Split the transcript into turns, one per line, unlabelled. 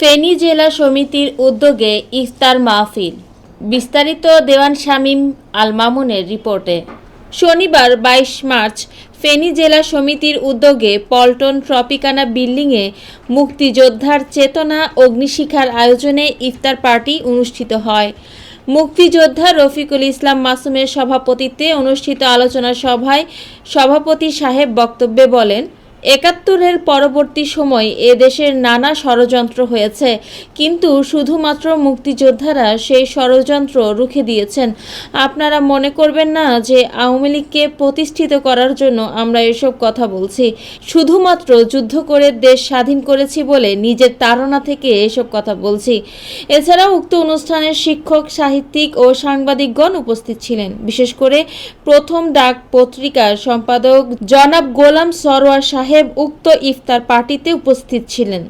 ফেনী জেলা সমিতির উদ্যোগে ইফতার মাহফিল। বিস্তারিত দেওয়ান শামীম আল মামুনের রিপোর্টে। শনিবার বাইশ মার্চ ফেনী জেলা সমিতির উদ্যোগে পল্টন ট্রপিকানা বিল্ডিংয়ে মুক্তিযোদ্ধার চেতনা অগ্নিশিখার আয়োজনে ইফতার পার্টি অনুষ্ঠিত হয়। মুক্তিযোদ্ধা রফিকুল ইসলাম মাসুমের সভাপতিত্বে অনুষ্ঠিত আলোচনা সভায় সভাপতি সাহেব বক্তব্যে বলেন একাত্তরের পরবর্তী সময় এ দেশের নানা ষড়যন্ত্র হয়েছে, কিন্তু শুধুমাত্র মুক্তিযোদ্ধারা সেই ষড়যন্ত্র রুখে দিয়েছেন। আপনারা মনে করবেন না যে আওয়ামী লীগকে প্রতিষ্ঠিত করার জন্য আমরা এসব কথা বলছি। শুধুমাত্র যুদ্ধ করে দেশ স্বাধীন করেছি বলে নিজের তাড়না থেকে এসব কথা বলছি। এছাড়াও উক্ত অনুষ্ঠানের শিক্ষক, সাহিত্যিক ও সাংবাদিকগণ উপস্থিত ছিলেন। বিশেষ করে প্রথম ডাক পত্রিকার সম্পাদক জনাব গোলাম সরোয়ার সাহেব উক্ত ইফতার পার্টিতে উপস্থিত ছিলেন।